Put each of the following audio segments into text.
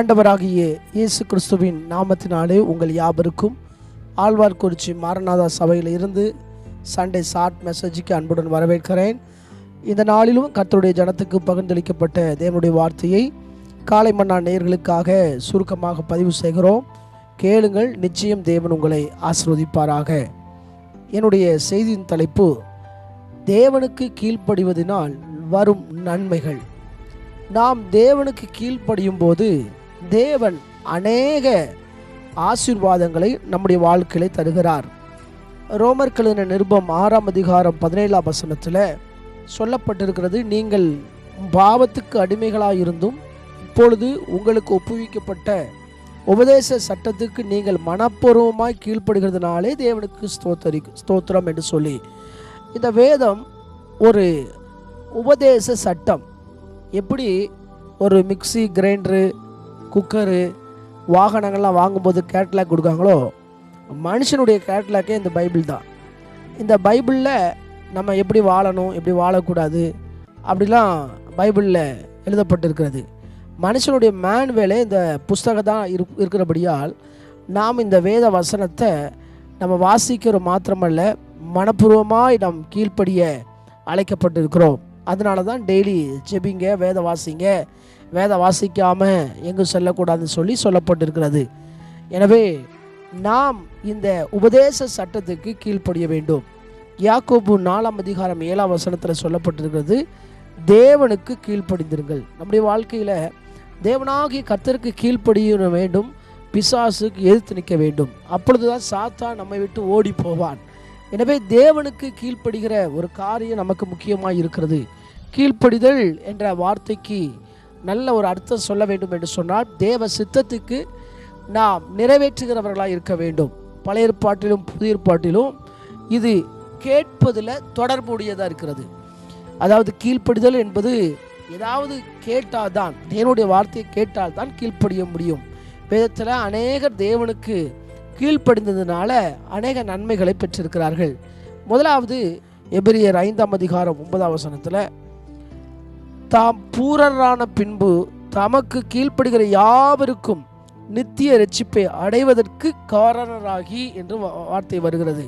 ஆண்டவராகிய இயேசு கிறிஸ்துவின் நாமத்தினாலே உங்கள் யாவருக்கும் ஆழ்வார்குறிச்சி மாரநாதா சபையில் இருந்து சண்டே ஷார்ட் மெசேஜுக்கு அன்புடன் வரவேற்கிறேன். இந்த நாளிலும் கர்த்தருடைய ஜனத்துக்கு பகிர்ந்தளிக்கப்பட்ட தேவனுடைய வார்த்தையை காலை மன்னா நேயர்களுக்காக சுருக்கமாக பதிவு செய்கிறோம். கேளுங்கள் நிச்சயம் தேவன் உங்களை ஆசிர்வதிப்பாராக. என்னுடைய செய்தியின் தலைப்பு தேவனுக்கு கீழ்ப்படிவதனால் வரும் நன்மைகள். நாம் தேவனுக்கு கீழ்ப்படியும் போது தேவன் அநேக ஆசீர்வாதங்களை நம்முடைய வாழ்க்கையில தருகிறார். ரோமர் கழுதின நிருபம் ஆறாம் அதிகாரம் பதினேழாம் வசனத்தில் சொல்லப்பட்டிருக்கிறது நீங்கள் பாவத்துக்கு அடிமைகளாக இருந்தும் இப்பொழுது உங்களுக்கு ஒப்புவிக்கப்பட்ட உபதேச சட்டத்துக்கு நீங்கள் மனப்பூர்வமாய் கீழ்ப்படுகிறதுனாலே தேவனுக்கு ஸ்தோத்தரி ஸ்தோத்திரம் என்று சொல்லி. இந்த வேதம் ஒரு உபதேச சட்டம். எப்படி ஒரு மிக்சி கிரைண்டரு குக்கரு வாகனங்கள்லாம் வாங்கும்போது கேட்லாக் கொடுக்காங்களோ மனுஷனுடைய கேட்லாக்கே இந்த பைபிள் தான். இந்த பைபிளில் நம்ம எப்படி வாழணும் எப்படி வாழக்கூடாது அப்படிலாம் பைபிளில் எழுதப்பட்டிருக்கிறது. மனுஷனுடைய மேன்வேலே இந்த புஸ்தகம் தான் இரு இருக்கிறபடியால் நாம் இந்த வேத வசனத்தை நம்ம வாசிக்கிற மாத்திரமல்ல மனப்பூர்வமாய் நாம் கீழ்ப்படிய அழைக்கப்பட்டிருக்கிறோம். அதனால தான் டெய்லி ஜெபிங்க வேத வாசிங்க வேத வாசிக்காமல் எங்கும் செல்லக்கூடாதுன்னு சொல்லி சொல்லப்பட்டிருக்கிறது. எனவே நாம் இந்த உபதேச சட்டத்துக்கு கீழ்ப்படிய வேண்டும். யாக்கோபு நாலாம் அதிகாரம் ஏழாம் வசனத்தில் சொல்லப்பட்டிருக்கிறது தேவனுக்கு கீழ்ப்படிந்திருங்கள். நம்முடைய வாழ்க்கையில் தேவனாகிய கர்த்தருக்கு கீழ்ப்படிய வேண்டும் பிசாசுக்கு எதிர்த்து நிற்க வேண்டும். அப்பொழுதுதான் சாத்தா நம்மை விட்டு ஓடி போவான். எனவே தேவனுக்கு கீழ்ப்படுகிற ஒரு காரியம் நமக்கு முக்கியமாக இருக்கிறது. கீழ்ப்படிதல் என்ற வார்த்தைக்கு நல்ல ஒரு அர்த்தம் சொல்ல வேண்டும் என்று சொன்னால் தேவ சித்தத்துக்கு நாம் நிறைவேற்றுகிறவர்களாக இருக்க வேண்டும். பழைய ஏற்பாட்டிலும் புதிய ஏற்பாட்டிலும் இது கேட்பதில் தொடர்புடையதாக இருக்கிறது. அதாவது கீழ்ப்படிதல் என்பது ஏதாவது கேட்டால்தான் தேவனுடைய வார்த்தையை கேட்டால்தான் கீழ்ப்படிய முடியும். வேதத்தில் அநேகர் தேவனுக்கு கீழ்ப்படிந்ததுனால அநேக நன்மைகளை பெற்றிருக்கிறார்கள். முதலாவது எபிரியர் ஐந்தாம் அதிகாரம் ஒன்பதாம் வசனத்தில் தாம் பூரரான பின்பு தமக்கு கீழ்ப்படுகிற யாவருக்கும் நித்திய ரட்சிப்பை அடைவதற்கு காரணராகி என்று வார்த்தை வருகிறது.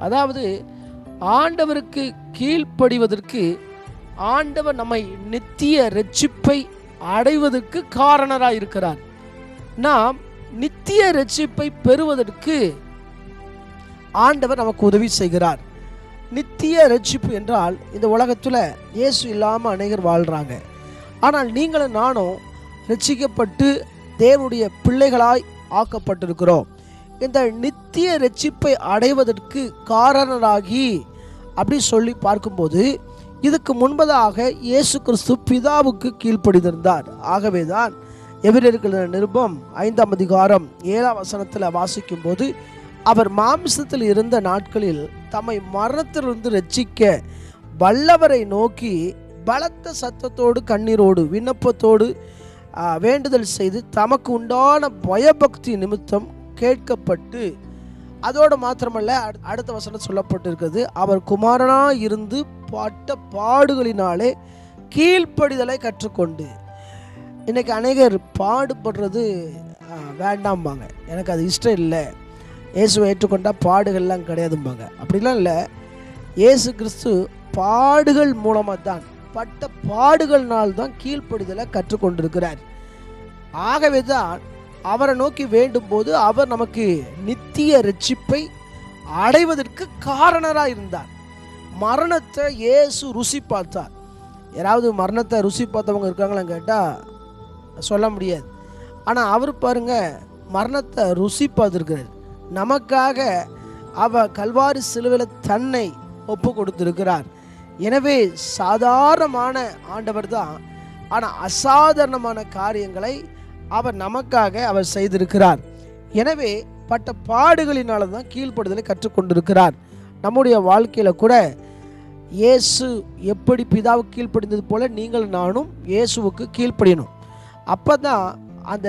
அதாவது ஆண்டவருக்கு கீழ்ப்படிவதற்கு ஆண்டவர் நம்மை நித்திய ரட்சிப்பை அடைவதற்கு காரணராக இருக்கிறார். நாம் நித்திய ரட்சிப்பை பெறுவதற்கு ஆண்டவர் நமக்கு உதவி செய்கிறார். நித்திய ரட்சிப்பு என்றால் இந்த உலகத்தில் இயேசு இல்லாமல் அநேகர் வாழ்கிறாங்க ஆனால் நீங்களும் நானும் ரட்சிக்கப்பட்டு தேவனுடைய பிள்ளைகளாய் ஆக்கப்பட்டிருக்கிறோம். இந்த நித்திய ரட்சிப்பை அடைவதற்கு காரணராகி அப்படி சொல்லி பார்க்கும்போது இதுக்கு முன்பதாக இயேசு கிறிஸ்து பிதாவுக்கு கீழ்ப்படிந்திருந்தார். ஆகவே தான் எபிரேயர்கள் நிருபம் ஐந்தாம் அதிகாரம் ஏழாம் வசனத்தில் வாசிக்கும்போது அவர் மாம்சத்தில் இருந்த நாட்களில் தம்மை மரணத்திலிருந்து ரட்சிக்க வல்லவரை நோக்கி பலத்த சத்தத்தோடு கண்ணீரோடு விண்ணப்பத்தோடு வேண்டுதல் செய்து தமக்கு உண்டான பயபக்தி நிமித்தம் கேட்கப்பட்டு அதோடு மாத்திரமல்ல அடு- அடுத்த வசனம் சொல்லப்பட்டிருக்கிறது அவர் குமாரனாக இருந்து பட்ட பாடுகளினாலே கீழ்ப்படிதலை கற்றுக்கொண்டு. இன்றைக்கி அநேகர் பாடுபடுறது வேண்டாம்பாங்க. எனக்கு அது இஷ்டம் இல்லை. இயேசுவை ஏற்றுக்கொண்டால் பாடுகள்லாம் கிடையாதும்பாங்க. அப்படிலாம் இல்லை. இயேசு கிறிஸ்து பாடுகள் மூலமாக தான் பட்ட பாடுகள்னால் தான் கீழ்ப்படிதலை கற்றுக்கொண்டிருக்கிறார். ஆகவே தான் அவரை நோக்கி வேண்டும் போது அவர் நமக்கு நித்திய ரட்சிப்பை அடைவதற்கு காரணராக இருந்தார். மரணத்தை இயேசு ருசி பார்த்தார். யாராவது மரணத்தை ருசி பார்த்தவங்க இருக்காங்களான்னு கேட்டால் சொல்ல முடியாது. ஆனால் அவர் பாருங்கள் மரணத்தை ருசி பார்த்துருக்கிறார். நமக்காக அவ கல்வாரி சிலுவையில் தன்னை ஒப்பு கொடுத்திருக்கிறார். எனவே சாதாரணமான ஆண்டவர் தான். ஆனால் அசாதாரணமான காரியங்களை அவர் நமக்காக அவர் செய்திருக்கிறார். எனவே பட்ட பாடுகளினால தான் கீழ்ப்படுதலை கற்றுக்கொண்டிருக்கிறார். நம்முடைய வாழ்க்கையில் கூட இயேசு எப்படி பிதாவுக்கு கீழ்ப்படிந்தது போல நீங்கள் நானும் இயேசுவுக்கு கீழ்ப்படியணும். அப்போ தான் அந்த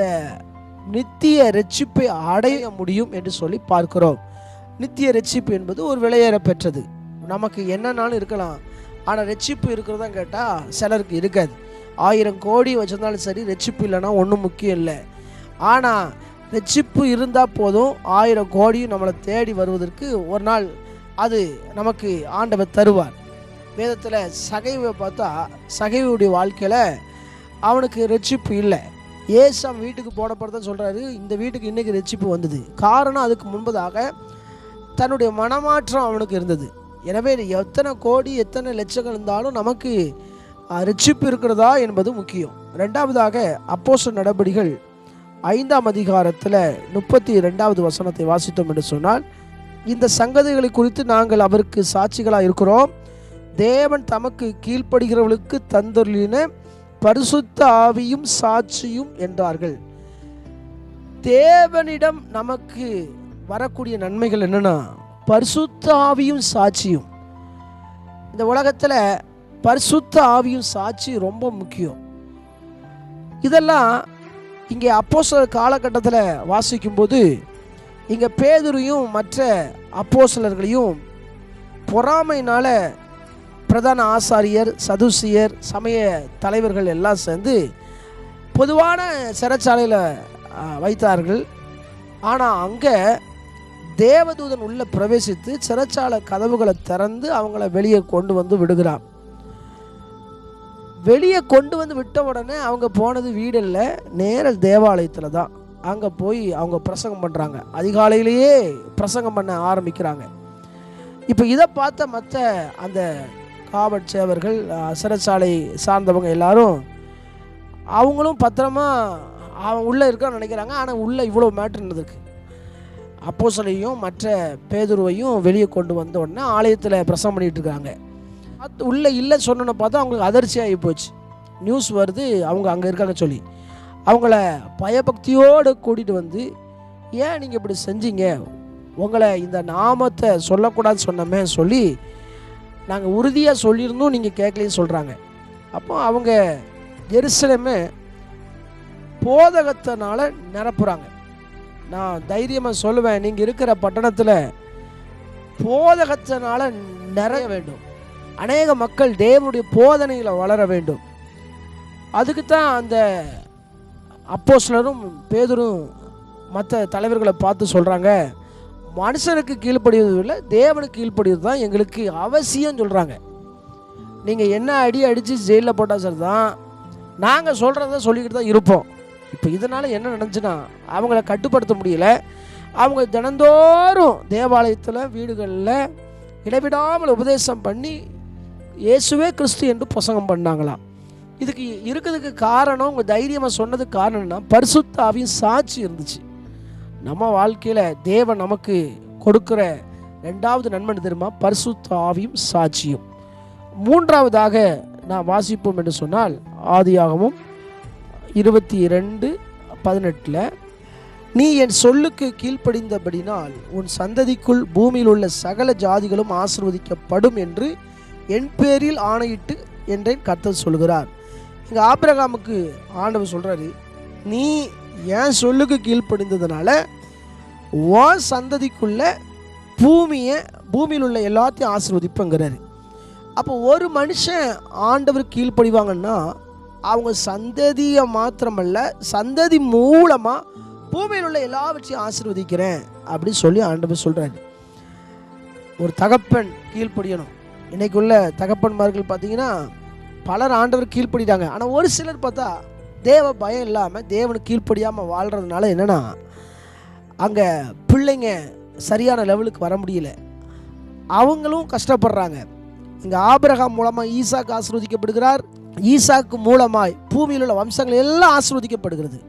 நித்திய ரட்சிப்பை அடைய முடியும் என்று சொல்லி பார்க்கிறோம். நித்திய ரட்சிப்பு என்பது ஒரு விலையேற பெற்றது நமக்கு என்னன்னாலும் இருக்கலாம். ஆனால் ரட்சிப்பு இருக்கிறதா கேட்டால் சிலருக்கு இருக்காது. ஆயிரம் கோடி வச்சிருந்தாலும் சரி ரட்சிப்பு இல்லைன்னா ஒன்றும் முக்கியம் இல்லை. ஆனால் ரட்சிப்பு இருந்தால் போதும் ஆயிரம் கோடியும் நம்மளை தேடி வருவதற்கு ஒரு நாள் அது நமக்கு ஆண்டவர் தருவார். வேதத்தில் சகைவை பார்த்தா சகைவுடைய வாழ்க்கையில் அவனுக்கு ரட்சிப்பு இல்லை. ஏசு அவன் வீட்டுக்கு போடப்படுறதுன்னு சொல்கிறாரு இந்த வீட்டுக்கு இன்றைக்கி ரட்சிப்பு வந்தது. காரணம் அதுக்கு முன்பதாக தன்னுடைய மனமாற்றம் அவனுக்கு இருந்தது. எனவே எத்தனை கோடி எத்தனை லட்சங்கள் இருந்தாலும் நமக்கு ரட்சிப்பு இருக்கிறதா என்பது முக்கியம். ரெண்டாவதாக அப்போச நடபடிகள் ஐந்தாம் அதிகாரத்தில் முப்பத்தி ரெண்டாவது வசனத்தை வாசித்தோம் என்று சொன்னால் இந்த சங்கதிகளை குறித்து நாங்கள் அவருக்கு சாட்சிகளாக இருக்கிறோம். தேவன் தமக்கு கீழ்ப்படுகிறவர்களுக்கு தந்தொருளின பரிசுத்த ஆவியும் சாட்சியும் என்றார்கள். தேவனிடம் நமக்கு வரக்கூடிய நன்மைகள் என்னென்னா பரிசுத்த ஆவியும் சாட்சியும். இந்த உலகத்தில் பரிசுத்த ஆவியும் சாட்சி ரொம்ப முக்கியம். இதெல்லாம் இங்கே அப்போசல காலகட்டத்தில் வாசிக்கும்போது இங்கே பேதுரையும் மற்ற அப்போசலர்களையும் பொறாமையினால் பிரதான ஆசாரியர் சதுசியர் சமய தலைவர்கள் எல்லாம் சேர்ந்து பொதுவான சிறைச்சாலையில் வைத்தார்கள். ஆனால் அங்கே தேவதூதன் உள்ள பிரவேசித்து சிறைச்சாலை கதவுகளை திறந்து அவங்கள வெளியே கொண்டு வந்து விடுகிறான். வெளியே கொண்டு வந்து விட்ட உடனே அவங்க போனது வீடு இல்லை நேர தேவாலயத்தில் தான். அங்கே போய் அவங்க பிரசங்கம் பண்ணுறாங்க அதிகாலையிலேயே பிரசங்கம் பண்ண ஆரம்பிக்கிறாங்க. இப்போ இதை பார்த்த மற்ற அந்த காவல் சேவர்கள் சிறைச்சாலை சார்ந்தவங்க எல்லாரும் அவங்களும் பத்திரமா அவன் உள்ளே இருக்கான்னு நினைக்கிறாங்க. ஆனால் உள்ளே இவ்வளோ மேட்ரு இருந்திருக்கு அப்போசலையும் மற்ற பேதுருவையும் வெளியே கொண்டு வந்த உடனே ஆலயத்தில் பிரசவம் பண்ணிகிட்டு இருக்காங்க. அது உள்ளே இல்லை சொன்னோன்னு பார்த்தா அவங்களுக்கு அதிர்ச்சி ஆகி போச்சு. நியூஸ் வருது அவங்க அங்கே இருக்காங்க சொல்லி. அவங்கள பயபக்தியோடு கூட்டிகிட்டு வந்து ஏன் நீங்கள் இப்படி செஞ்சீங்க? உங்களை இந்த நாமத்தை சொல்லக்கூடாதுன்னு சொன்னோமே சொல்லி நாங்கள் உறுதியாக சொல்லியிருந்தோம் நீங்கள் கேட்கலன்னு சொல்கிறாங்க அப்போ அவங்க எருசலமே போதகத்தினால நிரப்புகிறாங்க நான் தைரியமாக சொல்லுவேன் நீங்கள் இருக்கிற பட்டணத்தில் போதகத்தினால நிறைய வேண்டும். அநேக மக்கள் தேவனுடைய போதனையில் வளர வேண்டும். அதுக்கு தான் அந்த அப்போஸ்லரும் பேதரும் மற்ற தலைவர்களை பார்த்து சொல்கிறாங்க மனுஷனுக்கு கீழ்ப்படுவது இல்லை தேவனுக்கு கீழ்ப்படுவது தான் எங்களுக்கு அவசியம் சொல்கிறாங்க நீங்கள் என்ன அடி அடித்து ஜெயிலில் போட்டால் சரி தான் நாங்கள் சொல்கிறத சொல்லிக்கிட்டு தான் இருப்போம். இப்போ இதனால் என்ன நடந்துச்சுன்னா அவங்கள கட்டுப்படுத்த முடியல. அவங்க தினந்தோறும் தேவாலயத்தில் வீடுகளில் இடைவிடாமல் உபதேசம் பண்ணி இயேசுவே கிறிஸ்து என்று பிரசங்கம் பண்ணாங்களாம். இதுக்கு இருக்கிறதுக்கு காரணம் உங்கள் தைரியமாக சொன்னதுக்கு காரணம்னா பரிசுத்தாவின் சாட்சி இருந்துச்சு. நம்ம வாழ்க்கையில் தேவன் நமக்கு கொடுக்குற ரெண்டாவது நண்பன் தெரியுமா? பரிசுத்த ஆவியும் சாட்சியும். மூன்றாவதாக நான் வாசிப்போம் என்று சொன்னால் ஆதியாகவும் இருபத்தி ரெண்டு பதினெட்டில் நீ என் சொல்லுக்கு கீழ்ப்படிந்தபடினால் உன் சந்ததிக்குள் பூமியில் உள்ள சகல ஜாதிகளும் ஆசிர்வதிக்கப்படும் என்று என் பேரில் ஆணையிட்டு என்றேன் கர்த்தர் சொல்கிறார். இங்கே ஆபிரகாமுக்கு ஆண்டவர் சொல்கிறாரு நீ என் சொல்லுக்கு கீழ்ப்படிந்ததுனால உன் சந்ததிக்குள்ள பூமியை பூமியில் உள்ள எல்லாத்தையும் ஆசிர்வதிப்புங்கிறாரு. அப்போ ஒரு மனுஷன் ஆண்டவர் கீழ்ப்படிவாங்கன்னா அவங்க சந்ததியை மாத்திரமல்ல சந்ததி மூலமாக பூமியில் உள்ள எல்லாவற்றையும் ஆசிர்வதிக்கிறேன் அப்படின்னு சொல்லி ஆண்டவர் சொல்கிறாரு ஒரு தகப்பன் கீழ்ப்படியணும். இன்றைக்குள்ள தகப்பன்மார்கள் பார்த்தீங்கன்னா பலர் ஆண்டவர் கீழ்ப்படிட்டாங்க ஆனால் ஒரு சிலர் பார்த்தா தேவ பயம் இல்லாமல் தேவனுக்கு கீழ்ப்படியாமல் வாழ்கிறதுனால என்னென்னா அங்கே பிள்ளைங்க சரியான லெவலுக்கு வர முடியல. அவங்களும் கஷ்டப்படுறாங்க. இங்கே ஆபிரகாம் மூலமாக ஈசாக்கு ஆசிர்வதிக்கப்படுகிறார். ஈசாக்கு மூலமாய் பூமியில் உள்ள வம்சங்கள் எல்லாம் ஆசிர்வதிக்கப்படுகிறது.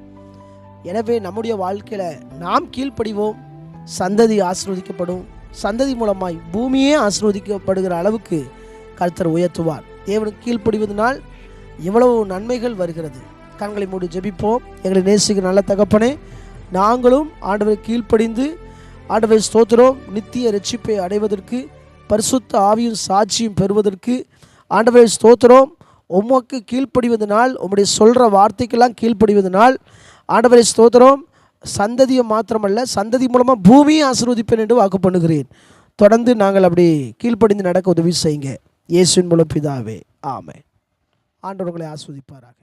எனவே நம்முடைய வாழ்க்கையில் நாம் கீழ்ப்படிவோம். சந்ததி ஆசிர்வதிக்கப்படும். சந்ததி மூலமாய் பூமியே ஆசிர்வதிக்கப்படுகிற அளவுக்கு கருத்தர் உயர்த்துவார். தேவனுக்கு கீழ்ப்படிவதனால் எவ்வளவு நன்மைகள் வருகிறது. கண்களை மூடி ஜெபிப்போம். எங்களை நேசிக்க நல்ல தகப்பனே நாங்களும் ஆண்டவரை கீழ்ப்படிந்து ஆண்டவரை ஸ்தோத்திரம் நித்திய ரட்சிப்பை அடைவதற்கு பரிசுத்த ஆவியும் சாட்சியும் பெறுவதற்கு ஆண்டவரை ஸ்தோத்திரம். உமக்கு கீழ்ப்படிவதனால் உம்முடைய சொல்கிற வார்த்தைக்கெல்லாம் கீழ்ப்படிவதனால் ஆண்டவரை ஸ்தோத்திரம். சந்ததியை மாத்திரமல்ல சந்ததி மூலமாக பூமியை ஆசீர்வதிப்பேன் என்று வாக்கு பண்ணுகிறேன். தொடர்ந்து நாங்கள் அப்படி கீழ்ப்படிந்து நடக்க உதவி செய்யுங்க. இயேசுவின் மூலம் பிதாவே ஆமை ஆண்டவர்களை ஆஸ்வதிப்பாராக